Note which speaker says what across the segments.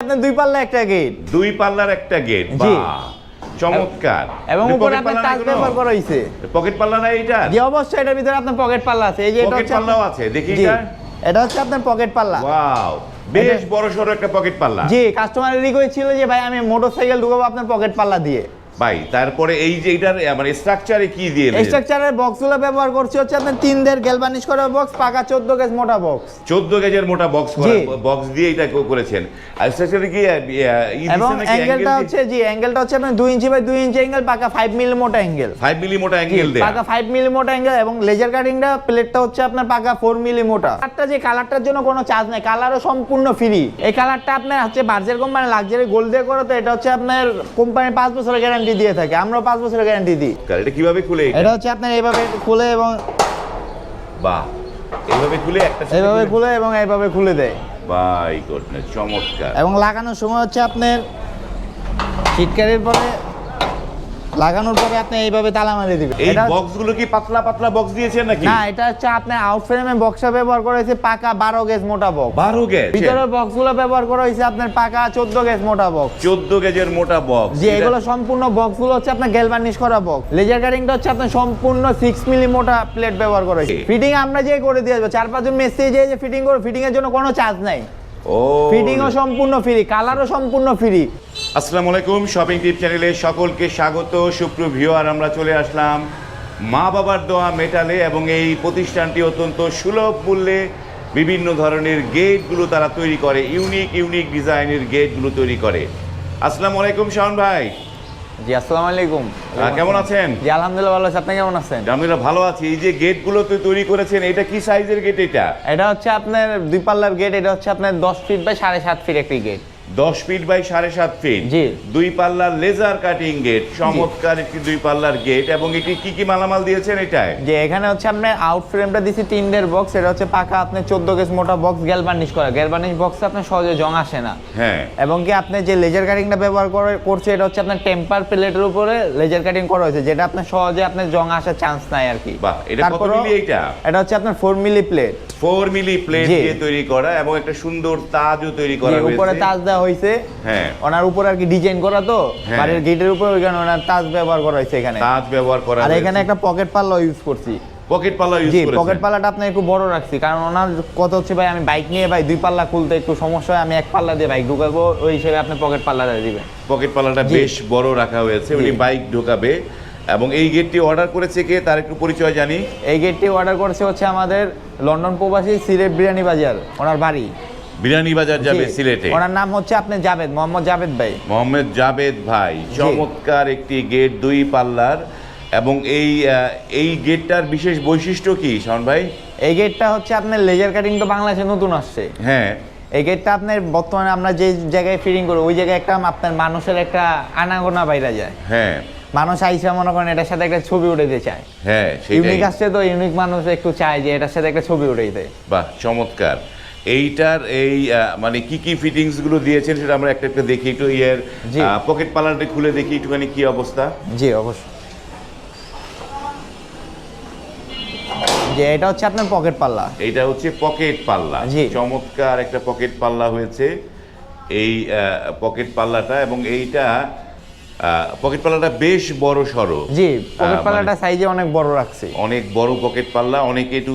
Speaker 1: আপনার দুই পাল্লা একটা গেট
Speaker 2: দুই পাল্লার একটা গেট
Speaker 1: জি।
Speaker 2: বাহ চমৎকার।
Speaker 1: এবং
Speaker 2: এটা
Speaker 1: উপরে
Speaker 2: pocket
Speaker 1: আপনার
Speaker 2: পাল্লা
Speaker 1: টাচ করা হয়েছে
Speaker 2: পকেট পাল্লা নাই এটা
Speaker 1: জি অবশ্যই এটার ভিতরে আপনার পকেট পাল্লা আছে। এই যে এটা হচ্ছে
Speaker 2: পাল্লাও
Speaker 1: আপনার-
Speaker 2: আছে দেখি
Speaker 1: জি
Speaker 2: এটা।
Speaker 1: এটা হচ্ছে আপনার পকেট পাল্লা।
Speaker 2: ওয়াও বেশ বড় সড়ো একটা পকেট পাল্লা।
Speaker 1: জি কাস্টমারের রিকোয়েস্ট ছিল যে ভাই আমি মোটরসাইকেল ঢুকাবো আপনার পকেট পাল্লা দিয়ে।
Speaker 2: ভাই তারপরে এই যে এটার মানে স্ট্রাকচারে কি দিয়ে
Speaker 1: স্ট্রাকচারের বক্সগুলো ব্যবহার করছি হচ্ছে আপনার তিন দের গ্যালভানিশ করা বক্স পাকা চোদ্দ গেজ মোটা বক্স
Speaker 2: চোদ্দ গেজের মোটা বক্স
Speaker 1: জি।
Speaker 2: বক্স দিয়ে এটা করেছেন। আর স্ট্রাকচারে কি
Speaker 1: এবং অ্যাঙ্গেলটা হচ্ছে জি অ্যাঙ্গেলটা হচ্ছে আপনার দুই ইঞ্চি বাই দুই ইঞ্চি অ্যাঙ্গেল পাকা ফাইভ মিলি মোটা অ্যাঙ্গেল
Speaker 2: 5 মিলি মোটা অ্যাঙ্গেল দেয়া।
Speaker 1: পাকা ফাইভ মিলি মোটা অ্যাঙ্গেল এবং লেজার কাটিংটা প্লেটটা হচ্ছে আপনার পাকা ফোর মিলি মোটা। কালারটা যে কালারটার জন্য কোনো চার্জ নাই কালারও সম্পূর্ণ ফ্রি এই কালারটা আপনার হচ্ছে বার্জের কোম্পানি লাক্সারি গোল্ড দিয়ে করে তো এটা হচ্ছে আপনার কোম্পানি পাঁচ বছরের গ্যারান্টি দিয়ে থাকে। আমরা পাঁচ বছরের গ্যারান্টি দিই।
Speaker 2: এটা কীভাবে খুলে এটা?
Speaker 1: হচ্ছে আপনার এইভাবে খুলে এবং
Speaker 2: বাহ এইভাবে খুলে একটা
Speaker 1: এইভাবে
Speaker 2: খুলে-
Speaker 1: খুলে এবং এইভাবে খুলে দেয়।
Speaker 2: বাই গুডনেস চমৎকার।
Speaker 1: এবং লাগানোর সময় হচ্ছে আপনার চিৎকারের পরে লাগানোর পরে আপনি এইভাবে তালা মারি দিবেন।
Speaker 2: এই বক্সগুলো কি পাতলা পাতলা বক্স দিয়েছেন নাকি?
Speaker 1: না এটা হচ্ছে আপনার আউট ফ্রেমে বক্সটা ব্যবহার করা হয়েছে পাকা বারো গেজ মোটা বক্স
Speaker 2: 12 গেজ
Speaker 1: ভিতরের বক্সগুলো ব্যবহার করা হয়েছে আপনার পাকা চোদ্দ গেজ মোটা বক্স
Speaker 2: 14 গেজের মোটা বক্স
Speaker 1: যে এগুলো সম্পূর্ণ বক্সগুলো হচ্ছে আপনার গ্যালভানিশ করা বক্স লেজার কাটিংটা হচ্ছে আপনার সম্পূর্ণ সিক্স মিলি মোটা প্লেট ব্যবহার করা হয়েছে। ফিটিং আমরা যে করে দিয়ে আসব। চার পাঁচজন মেসে যে যে ফিটিং করে ফিটিং এর জন্য কোনো চার্জ নাই।
Speaker 2: ও।
Speaker 1: ফিটিংও সম্পূর্ণ ফ্রি কালারও সম্পূর্ণ ফ্রি
Speaker 2: আসসালামু আলাইকুম শপিং টিপ চ্যানেলে সকলকে স্বাগত সুপ্রিয় ভিউয়ার আমরা চলে আসলাম মা বাবার দোয়া মেটালে এবং এই প্রতিষ্ঠানটি অত্যন্ত সুলভ মূল্যে বিভিন্ন ধরনের গেটগুলো তারা তৈরি করে ইউনিক ইউনিক ডিজাইনের গেটগুলো তৈরি করে। আসসালামু আলাইকুম শাওন ভাই।
Speaker 1: জি আসসালামু আলাইকুম।
Speaker 2: কেমন আছেন?
Speaker 1: জি আলহামদুলিল্লাহ ভালো আছি আপনি কেমন আছেন?
Speaker 2: আমরা ভালো আছি। এই যে গেটগুলো তো তৈরি করেছেন এটা কি সাইজের গেট এটা?
Speaker 1: এটা হচ্ছে আপনার দুই পাল্লার গেট এটা হচ্ছে আপনার দশ ফিট বাই সাড়ে সাত ফিট একটি গেট।
Speaker 2: দশ ফিট বাই সাড়ে সাত ফিট দুই পাল্লার লেজার কাটিং গেট চমৎকার একটি দুই পাল্লার গেট এবং এটি কি কি মালামাল দিয়েছেন এটায়?
Speaker 1: যে এখানে হচ্ছে আপনার আউট ফ্রেমটা দিছি তিনদের বক্স এটা হচ্ছে পাকা আপনার চোদ্দ গেজ মোটা বক্স গ্যালবার্নিশ করা। গ্যালবার্নিশ বক্সে আপনার সহজে জং আসে না।
Speaker 2: হ্যাঁ।
Speaker 1: এবং কি আপনি যে লেজার কাটিংটা ব্যবহার করে করছে এটা হচ্ছে আপনার টেম্পার প্লেটের উপরে লেজার কাটিং করা হয়েছে যেটা আপনার সহজে আপনার জং আসার চান্স নাই আর কি।
Speaker 2: বাহ, এটা কত মিলি এইটা?
Speaker 1: এটা হচ্ছে আপনার four milli plate
Speaker 2: four milli plate দিয়ে তৈরি করা এবং একটা সুন্দর তাজও তৈরি করা
Speaker 1: উপরে তাজ দেওয়া হয়েছে
Speaker 2: হ্যাঁ।
Speaker 1: ওনার উপরে আর কি ডিজাইন করা তো?
Speaker 2: হ্যাঁ।
Speaker 1: বাড়ির গেটের উপরে ওইখানে ওনার তাজ ব্যবহার করা হয়েছে এখানে।
Speaker 2: তাজ ব্যবহার করা
Speaker 1: আর এখানে একটা পকেট পাল্লা ইউজ করছি।
Speaker 2: পকেট পাল্লা ইউজ
Speaker 1: জি পকেট পাল্লাটা আপনি একটু বড় রাখছি। কারণ ওনার কত হচ্ছে ভাই আমি বাইক নিয়ে ভাই দুই পাল্লা খুলতে একটু সমস্যা হয় আমি এক পাল্লা দিয়ে বাইক ঢুকাবো। ওই হিসেবে আপনি পকেট পাল্লাটা দিবেন।
Speaker 2: পকেট পাল্লাটা বেশ বড় রাখা হয়েছে। উনি বাইক ঢোকাবে। এবং এই গেটটি অর্ডার করেছে কে? তার একটু পরিচয় জানি।
Speaker 1: এই গেটটি অর্ডার করেছে হচ্ছে আমাদের লন্ডন প্রবাসী সিলেট বিরিয়ানি বাজার ওনার বাড়ি।
Speaker 2: বিরানি বাজার যাবে সিলেটে।
Speaker 1: ওনার নাম হচ্ছে আপনি জাভেদ মোহাম্মদ জাভেদ ভাই।
Speaker 2: মোহাম্মদ জাবেদ ভাই চমৎকার একটি গেট দুই পাল্লার এবং এই এই গেটটার বিশেষ বৈশিষ্ট্য কি শাওন ভাই?
Speaker 1: এই গেটটা হচ্ছে আপনার লেজার কাটিং তো বাংলাদেশে নতুন আসছে।
Speaker 2: হ্যাঁ।
Speaker 1: এই গেটটা আপনার বর্তমানে আমরা যে জায়গায় ফিটিং করি ওই জায়গায় একটা আপনার মানুষের একটা আনাগোনা বাইরে যায়।
Speaker 2: হ্যাঁ।
Speaker 1: মানুষ আইসা মনে করেন এটার সাথে একটা ছবি উঠে দিতে চায়।
Speaker 2: হ্যাঁ
Speaker 1: ইউনিক আসছে তো ইউনিক মানুষ একটু চায় যে এটার সাথে একটা ছবি উঠে দেয়।
Speaker 2: বাহ চমৎকার। এইটার এই মানে কি কি ফিটিংসগুলো দিয়েছেন সেটা আমরা একটা একটা দেখি একটু ইয়ের পকেট পাল্লাটা খুলে দেখি একটুখানি কি অবস্থা।
Speaker 1: জি অবশ্যই। যে এটা হচ্ছে আপনার পকেট পাল্লা
Speaker 2: এইটা হচ্ছে পকেট পাল্লা। চমৎকার একটা পকেট পাল্লা হয়েছে। এই পকেট পাল্লাটা এবং এইটা পকেট পাল্লাটা বেশ বড় সড়ো।
Speaker 1: জি পকেট পাল্লাটা সাইজে অনেক বড় রাখছে।
Speaker 2: অনেক বড় পকেট পাল্লা অনেকে একটু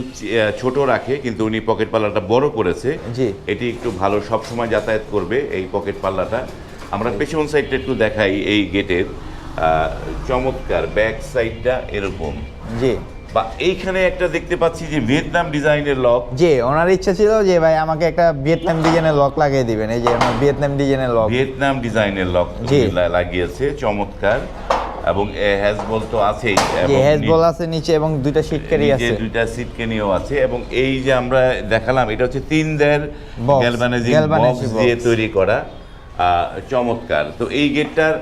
Speaker 2: ছোট রাখে কিন্তু উনি পকেট পাল্লাটা বড় করেছে।
Speaker 1: জি।
Speaker 2: এটি একটু ভালো সব সময় যাতায়াত করবে এই পকেট পাল্লাটা। আমরা পেছন সাইডটা একটু দেখাই এই গেটের চমৎকার ব্যাক সাইডটা এরকম।
Speaker 1: জি।
Speaker 2: বা এইখানে একটা দেখতে পাচ্ছি যে ভিয়েতনাম ডিজাইনের লক।
Speaker 1: জি ওনার ইচ্ছা ছিল যে ভাই আমাকে একটা ভিয়েতনাম ডিজাইনের লক লাগিয়ে দিবেন। এই যে আমার ভিয়েতনাম ডিজাইনের লক।
Speaker 2: ভিয়েতনাম ডিজাইনের লক লাগিয়েছে চমৎকার। এবং হ্যাজবল তো আছেই।
Speaker 1: যে হেজবল আছে নিচে এবং দুইটা শিটকারি
Speaker 2: নিচে
Speaker 1: আছে।
Speaker 2: দুইটা সিটকে নিয়েও আছে। এবং এই যে আমরা দেখালাম এটা হচ্ছে তিন দের গ্যালভানাইজিং বক্স দিয়ে তৈরি করা। আহ, চমৎকার। তো এই গেটটার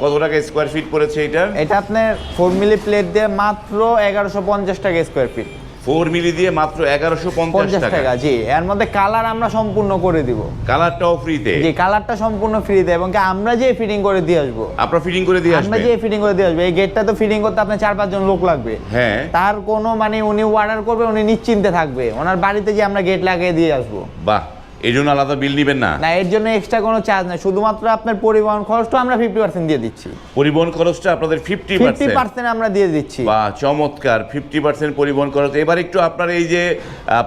Speaker 2: কত টাকা স্কোয়ার ফিট পড়েছে এটার
Speaker 1: এটা আপনার ফোর মিলি প্লেট দিয়ে মাত্র এগারোশো পঞ্চাশ টাকা স্কোয়ার ফিট
Speaker 2: ফোর মিলি দিয়ে মাত্র এগারোশো পঞ্চাশ টাকা।
Speaker 1: জি। এর মধ্যে কালার আমরা সম্পূর্ণ করে দিব।
Speaker 2: কালারটাও ফ্রিতে
Speaker 1: জি কালারটা সম্পূর্ণ ফ্রিতে এবং আমরা যে ফিটিং করে দিয়ে আসব।
Speaker 2: আপনারা ফিটিং করে দিয়ে
Speaker 1: আমরা
Speaker 2: আসবেন?
Speaker 1: যে ফিটিং করে দিয়ে আসব। এই গেটটা তো ফিটিং করতে আপনার চার পাঁচজন লোক লাগবে।
Speaker 2: হ্যাঁ।
Speaker 1: তার কোনো মানে উনি অর্ডার করবে উনি নিশ্চিন্তে থাকবে। ওনার বাড়িতে যে আমরা গেট লাগিয়ে দিয়ে আসব।
Speaker 2: বাহ। এই জন্য আলাদা বিল নিবেন না।
Speaker 1: না এর জন্য এক্সট্রা কোনো চার্জ নাই। শুধুমাত্র আপনার পরিবহন খরচটা আমরা ফিফটি পার্সেন্ট দিয়ে দিচ্ছি।
Speaker 2: পরিবহন খরচটা আপনাদের ফিফটি
Speaker 1: ফিফটি
Speaker 2: পার্সেন্ট
Speaker 1: আমরা দিয়ে দিচ্ছি।
Speaker 2: বা চমৎকার ফিফটি পার্সেন্ট পরিবহন খরচ। এবার একটু আপনার এই যে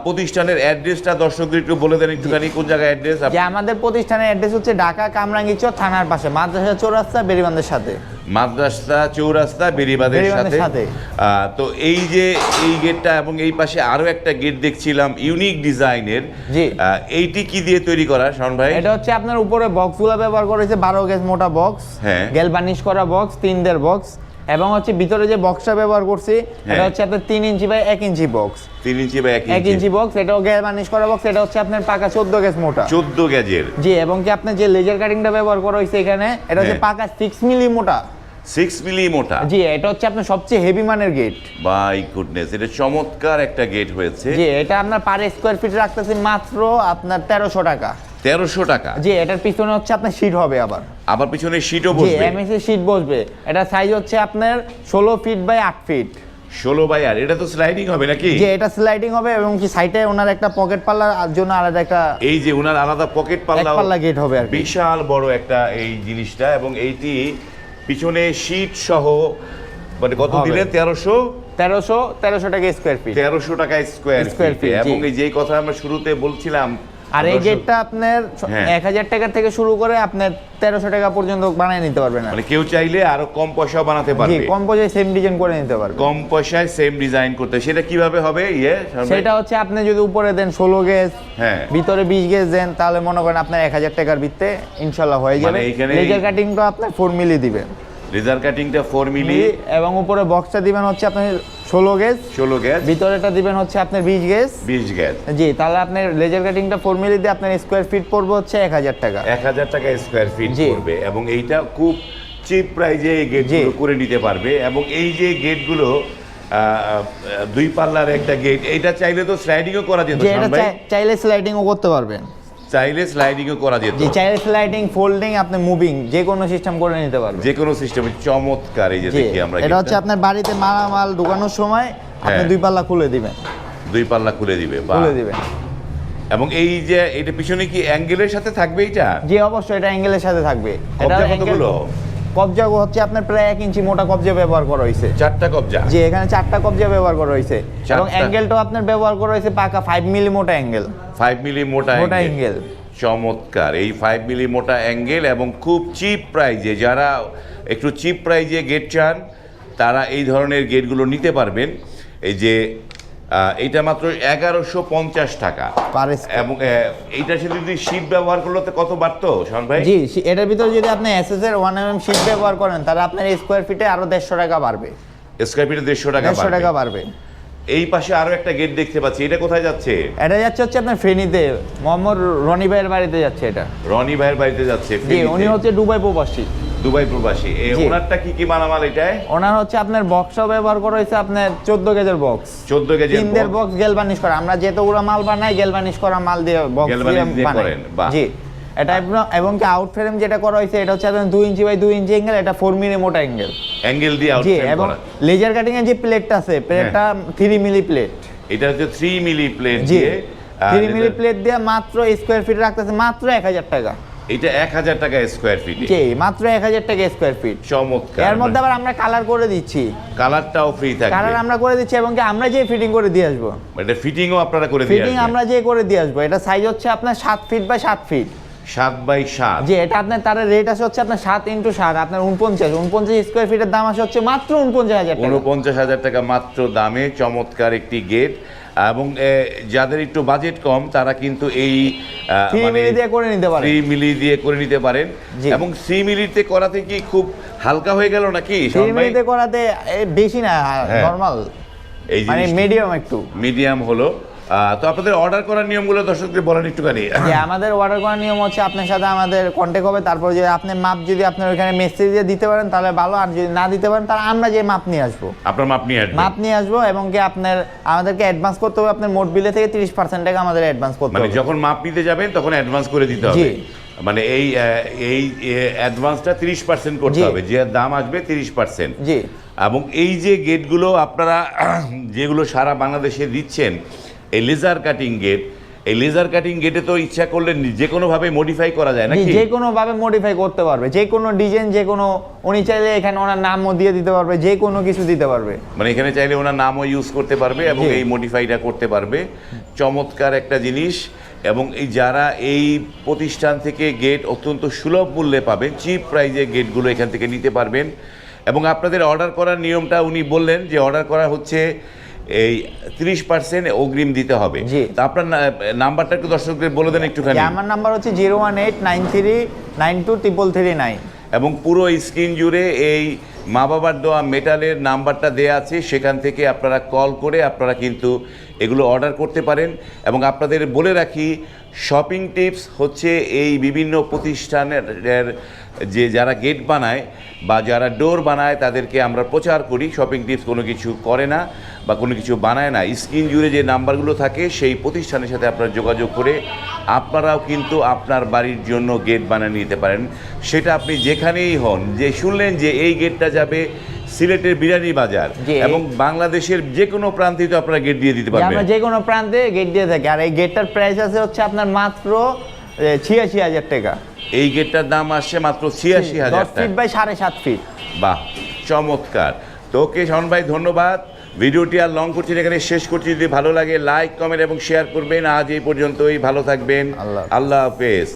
Speaker 2: প্রতিষ্ঠানের অ্যাড্রেসটা দর্শকদের একটু বলে দেন একটুখানি কোন জায়গায় অ্যাড্রেস
Speaker 1: যে আমাদের প্রতিষ্ঠানের অ্যাড্রেস হচ্ছে ঢাকা কামরাঙ্গিচর থানার পাশে মাদ্রাসা চৌরাস্তা বেরিবান্ধের সাথে।
Speaker 2: মাদ্রাসা চৌরাস্তা বেরিবাদের সাথে। তো এই যে এই গেটটা এবং এই পাশে আরও একটা গেট দেখছিলাম ইউনিক ডিজাইনের।
Speaker 1: জি।
Speaker 2: এইটি কি দিয়ে তৈরি করা শরণ ভাই?
Speaker 1: এটা হচ্ছে আপনার উপরে বক্সগুলো ব্যবহার করেছে বারো গেজ মোটা বক্স
Speaker 2: হ্যাঁ।
Speaker 1: গেল বার্নিশ করা বক্স তিন দের বক্স এবং হচ্ছে ভিতরে যে বক্সটা ব্যবহার করছি এটা
Speaker 2: হ্যাঁ।
Speaker 1: হচ্ছে আপনার তিন ইঞ্চি বাই এক ইঞ্চি বক্স।
Speaker 2: তিন ইঞ্চি বা
Speaker 1: এক
Speaker 2: ইঞ্চি।
Speaker 1: ইঞ্চি বক্স এটাও গেল বার্নিশ করা বক্স এটা হচ্ছে আপনার পাকা চোদ্দ গেজ মোটা।
Speaker 2: চোদ্দ গ্যাজের
Speaker 1: জি এবং কি আপনার যে লেজার কাটিংটা ব্যবহার করা হয়েছে এখানে এটা হচ্ছে
Speaker 2: হ্যাঁ।
Speaker 1: পাকা সিক্স মিলি মোটা।
Speaker 2: সিক্স মিলি মোটা।
Speaker 1: জি এটা হচ্ছে আপনার সবচেয়ে হেভি মানের গেট
Speaker 2: বাই গুডনেস এটা চমৎকার একটা গেট হয়েছে।
Speaker 1: জি এটা আপনার পার স্কোয়ার ফিট রাখতেছি মাত্র আপনার তেরোশো টাকা।
Speaker 2: তেরোশো টাকা।
Speaker 1: জি এটার পিছনে হচ্ছে আপনার সিট হবে আবার।
Speaker 2: আবার পিছনে সিটও
Speaker 1: জি
Speaker 2: বসবে।
Speaker 1: এমএসি সিট বসবে। এটা সাইজ হচ্ছে আপনার ষোলো ফিট বাই আট ফিট
Speaker 2: ষোলো বাই আর এটা তো স্লাইডিং হবে নাকি?
Speaker 1: যে এটা স্লাইডিং হবে এবং কি সাইডে ওনার একটা পকেট পাল্লার জন্য আলাদা একটা
Speaker 2: এই যে উনার আলাদা পকেট পাল্লা
Speaker 1: পাল্লা গেট হবে আর
Speaker 2: বিশাল বড় একটা এই জিনিসটা এবং এইটি পিছনে শীত সহ মানে কত
Speaker 1: দিলে
Speaker 2: দিলেন? তেরোশো?
Speaker 1: তেরোশো তেরোশো টাকা স্কোয়ার ফিট
Speaker 2: তেরোশো টাকা স্কোয়ার ফিট এবং এই যেই কথা আমরা শুরুতে বলছিলাম
Speaker 1: আর এই গেটটা আপনার
Speaker 2: হ্যাঁ।
Speaker 1: এক হাজার টাকা থেকে শুরু করে আপনার তেরোশো টাকা পর্যন্ত বানিয়ে নিতে পারবেন
Speaker 2: মানে কেউ চাইলে আরও কম পয়সা বানাতে পারবে।
Speaker 1: কম পয়সায় সেম ডিজাইন করে নিতে পারবেন
Speaker 2: কম পয়সায় সেম ডিজাইন করতে। সেটা কীভাবে হবে? ইয়ে
Speaker 1: সেটা হচ্ছে আপনি যদি উপরে দেন ষোলো গেজ
Speaker 2: হ্যাঁ।
Speaker 1: ভিতরে বিশ গেজ দেন তাহলে মনে করেন আপনার এক হাজার টাকার ভিত্তে ইনশাল্লাহ হয়ে যাবে।
Speaker 2: মানে এইখানে-
Speaker 1: লেজার কাটিংটা আপনার ফোর মিলি দিবেন
Speaker 2: লেজার কাটিংটা ফোর মিলি
Speaker 1: এবং উপরে বক্সটা দিবেন হচ্ছে আপনার ষোলো গেজ
Speaker 2: ষোলো গ্যাস
Speaker 1: ভিতরেটা দিবেন হচ্ছে আপনার বিশ গেজ
Speaker 2: বিশ গ্যাস
Speaker 1: জি তাহলে আপনার লেজার কাটিংটা ফোর মিলি দিয়ে আপনার স্কোয়ার ফিট পড়বে হচ্ছে এক হাজার টাকা।
Speaker 2: এক হাজার টাকা স্কোয়ার ফিট। পড়বে এবং এইটা খুব চিপ প্রাইজে এই গেটগুলো। করে নিতে পারবে এবং এই যে গেটগুলো দুই পাল্লার একটা গেট এইটা চাইলে তো স্লাইডিংও করা যেত
Speaker 1: এটা চাইলে স্লাইডিংও করতে পারবেন।
Speaker 2: চাইলে স্লাইডিংও করা যেত।
Speaker 1: চাইলে স্লাইডিং ফোল্ডিং আপনি মুভিং যে কোনো সিস্টেম করে নিতে পারবেন।
Speaker 2: যে কোনো সিস্টেমে চমৎকার এই যে দেখি আমরা
Speaker 1: এটা হচ্ছে আপনার বাড়িতে মালামাল ঢুকানোর সময় আপনি
Speaker 2: হ্যাঁ।
Speaker 1: দুই পাল্লা খুলে দিবেন।
Speaker 2: দুই পাল্লা খুলে দিবে
Speaker 1: খুলে দিবেন।
Speaker 2: এবং এই যে এটা পিছনে কি অ্যাঙ্গেলের সাথে থাকবে এইটা?
Speaker 1: জি অবশ্যই এটা অ্যাঙ্গেলের সাথে থাকবে। এটা
Speaker 2: কতগুলো?
Speaker 1: কবজা হচ্ছে আপনার প্রায় এক ইঞ্চি মোটা কবজা ব্যবহার করা হয়েছে।
Speaker 2: চারটা কবজা?
Speaker 1: জি এখানে চারটা কবজা ব্যবহার করা হয়েছে। এবং অ্যাঙ্গেলটাও আপনার ব্যবহার করা হয়েছে পাকা ফাইভ মিলি মোটা অ্যাঙ্গেল
Speaker 2: ফাইভ মিলি মোটা অ্যাঙ্গেল চমৎকার। এই ফাইভ মিলি মোটা অ্যাঙ্গেল এবং খুব চিপ প্রাইজে যারা একটু চিপ প্রাইজে গেট চান তারা এই ধরনের গেটগুলো নিতে পারবেন। এই যে এইটা মাত্র এগারোশো পঞ্চাশ টাকা। এবং আহ, এইটার সাথে যদি শীত ব্যবহার করলে তো কত বাড়তো শোন ভাই?
Speaker 1: জি এটার ভিতরে যদি আপনি এসএস এর ওয়ান এম শীট ব্যবহার করেন তাহলে আপনার স্কোয়ার ফিটে আরও দেড়শো টাকা বাড়বে।
Speaker 2: স্কোয়ার ফিটে দেড়শো টাকা
Speaker 1: দেড়শো টাকা
Speaker 2: বাড়বে। এই পাশে আরও একটা গেট দেখতে পাচ্ছি। এটা কোথায় যাচ্ছে?
Speaker 1: এটা যাচ্ছে হচ্ছে আপনার ফেনীতে। মোহাম্মদ রনি ভাইয়ের বাড়িতে যাচ্ছে এটা।
Speaker 2: রনি ভাইয়ের বাড়িতে যাচ্ছে
Speaker 1: জি উনি হচ্ছে দুবাই প্রবাসী।
Speaker 2: দুবাই প্রবাসী। ওনারটা কি কি মালামাল এটায়
Speaker 1: ওনার হচ্ছে আপনার বক্সও ব্যবহার করা হয়েছে আপনার চোদ্দ কেজের বক্স
Speaker 2: চোদ্দ কেজি
Speaker 1: তিনদের বক্স গেল বার্নিশ করা। আমরা যেতগুলো মাল বানাই গেল বার্নিশ করা মাল দিয়ে বক্স বানাই।
Speaker 2: করেন।
Speaker 1: জি। এটা এবং- কি আউট ফ্রেম যেটা করা হয়েছে এটা হচ্ছে আপনার দুই ইঞ্চি বাই দুই ইঞ্চি অ্যাঙ্গেল এটা ফোর মিলি মোটা অ্যাঙ্গেল
Speaker 2: অ্যাঙ্গেল দিয়ে
Speaker 1: জি
Speaker 2: আউটফ্রেম
Speaker 1: এবং লেজার কাটিং এর যে প্লেটটা আছে প্লেটটা থ্রি মিলি প্লেট
Speaker 2: এটা হচ্ছে থ্রি মিলি প্লেট দিয়ে
Speaker 1: থ্রি মিলি প্লেট দিয়ে মাত্র স্কোয়ার ফিট রাখতেছে মাত্র এক হাজার টাকা।
Speaker 2: এটা এক হাজার টাকা স্কোয়ার ফিট
Speaker 1: জি মাত্র এক হাজার টাকা স্কোয়ার ফিট
Speaker 2: চমৎকার
Speaker 1: এর মধ্যে আবার আমরা কালার করে দিচ্ছি।
Speaker 2: কালারটাও ফ্রি থাকবে।
Speaker 1: কালার আমরা করে দিচ্ছি এবং কি আমরা যে ফিটিং করে দিয়ে আসব।
Speaker 2: এটা ফিটিংও আপনারা করে দিয়ে
Speaker 1: ফিটিং আমরা যে করে দিয়ে আসব এটা সাইজ হচ্ছে আপনার সাত ফিট বাই সাত ফিট
Speaker 2: সাত বাই সাত।
Speaker 1: যে এটা আপনার তার রেট আছে হচ্ছে আপনার সাত ইন্টু সাত আপনার উনপঞ্চাশ উনপঞ্চাশ স্কোয়ার ফিটের দাম আসে হচ্ছে মাত্র উনপঞ্চাশ হাজার
Speaker 2: উনপঞ্চাশ হাজার টাকা মাত্র দামে চমৎকার একটি গেট এবং যাদের একটু বাজেট কম তারা কিন্তু এই
Speaker 1: থ্রি
Speaker 2: মানে
Speaker 1: মিলি দিয়ে করে নিতে পারে
Speaker 2: থ্রি মিলি দিয়ে করে নিতে পারেন। এবং থ্রি মিলিতে করাতে কি খুব হালকা হয়ে গেল নাকি?
Speaker 1: থ্রি মিলিতে করাতে বেশি না
Speaker 2: হ্যাঁ।
Speaker 1: নর্মাল
Speaker 2: এই
Speaker 1: মানে মিডিয়াম একটু।
Speaker 2: মিডিয়াম হলো। তো আপনাদের অর্ডার করার নিয়মগুলো দর্শকদের বলেন একটুখানি।
Speaker 1: যে আমাদের অর্ডার করার নিয়ম হচ্ছে আপনার সাথে আমাদের কন্ট্যাক্ট হবে তারপর যে আপনি মাপ যদি আপনার ওইখানে মেসেজ দিয়ে দিতে পারেন তাহলে ভালো আর যদি না দিতে পারেন তাহলে আমরা যে মাপ নিয়ে আসব।
Speaker 2: আপনার মাপ নিয়ে আসবেন।
Speaker 1: মাপ নিয়ে আসব এবং কি আপনার আমাদেরকে অ্যাডভান্স করতে হবে আপনার মোট বিলে থেকে তিরিশ পার্সেন্ট টাকা আমাদের অ্যাডভান্স করতে
Speaker 2: মানে
Speaker 1: হবে।
Speaker 2: যখন মাপ নিতে যাবেন তখন অ্যাডভান্স করে দিতে হবে। মানে এই এই অ্যাডভান্সটা তিরিশ পার্সেন্ট করতে হবে যে দাম আসবে তিরিশ পার্সেন্ট
Speaker 1: জি।
Speaker 2: এবং এই যে গেটগুলো আপনারা যেগুলো সারা বাংলাদেশে দিচ্ছেন এই লেজার কাটিং গেট এই লেজার কাটিং গেটে তো ইচ্ছা করলে যে কোনো ভাবে মডিফাই করা যায় নাকি?
Speaker 1: যে কোনো ভাবে মডিফাই করতে পারবে। যে কোনো ডিজাইন যে কোনো উনি চাইলে এখানে ওনার নামও দিয়ে দিতে পারবে যে কোনো কিছু দিতে পারবে।
Speaker 2: মানে এখানে চাইলে ওনার নামও ইউজ করতে পারবে এবং এই মডিফাইটা করতে পারবে। চমৎকার একটা জিনিস এবং এই যারা এই প্রতিষ্ঠান থেকে গেট অত্যন্ত সুলভ মূল্যে পাবেন চিপ প্রাইজে গেটগুলো এখান থেকে নিতে পারবেন। এবং আপনাদের অর্ডার করার নিয়মটা উনি বললেন যে অর্ডার করা হচ্ছে এই তিরিশ পার্সেন্ট অগ্রিম দিতে হবে। তা আপনার নাম্বারটা একটু দর্শকদের বলে দেন একটুখানি।
Speaker 1: আমার নাম্বার হচ্ছে zero one eight nine three nine two triple three nine.
Speaker 2: এবং পুরো স্ক্রিন জুড়ে এই মা বাবার দেওয়া মেটালের নাম্বারটা দেয়া আছে সেখান থেকে আপনারা কল করে আপনারা কিন্তু এগুলো অর্ডার করতে পারেন। এবং আপনাদের বলে রাখি শপিং টিপস হচ্ছে এই বিভিন্ন প্রতিষ্ঠানের যে যারা গেট বানায় বা যারা ডোর বানায় তাদেরকে আমরা প্রচার করি শপিং টিপস কোনো কিছু করে না বা কোনো কিছু বানায় না। স্ক্রিন জুড়ে যে নাম্বারগুলো থাকে সেই প্রতিষ্ঠানের সাথে আপনারা যোগাযোগ করে আপনারাও কিন্তু আপনার বাড়ির জন্য গেট বানিয়ে নিতে পারেন। সেটা আপনি যেখানেই হন যে শুনলেন যে এই গেটটা যাবে সিলেটের বিরানি বাজার এবং বাংলাদেশের যে কোনো প্রান্তে তো আপনারা গেট দিয়ে দিতে পারবেন।
Speaker 1: আমরা যে কোনো প্রান্তে গেট দিয়ে থাকি। আর এই গেটটার প্রাইস আছে হচ্ছে আপনার মাত্র ছিয়াশি হাজার টাকা।
Speaker 2: এই গেটটার দাম আসছে মাত্র ছিয়াশি হাজার
Speaker 1: ফিট বাই সাড়ে সাত ফিট।
Speaker 2: বাহ চমৎকার। তো ওকে শরণ ভাই ধন্যবাদ। ভিডিওটি আর লং করছি এখানে শেষ করছি। যদি ভালো লাগে লাইক কমেন্ট এবং শেয়ার করবেন। আজ এই পর্যন্তই ভালো থাকবেন।
Speaker 1: আল্লাহ
Speaker 2: আল্লাহ হাফেজ।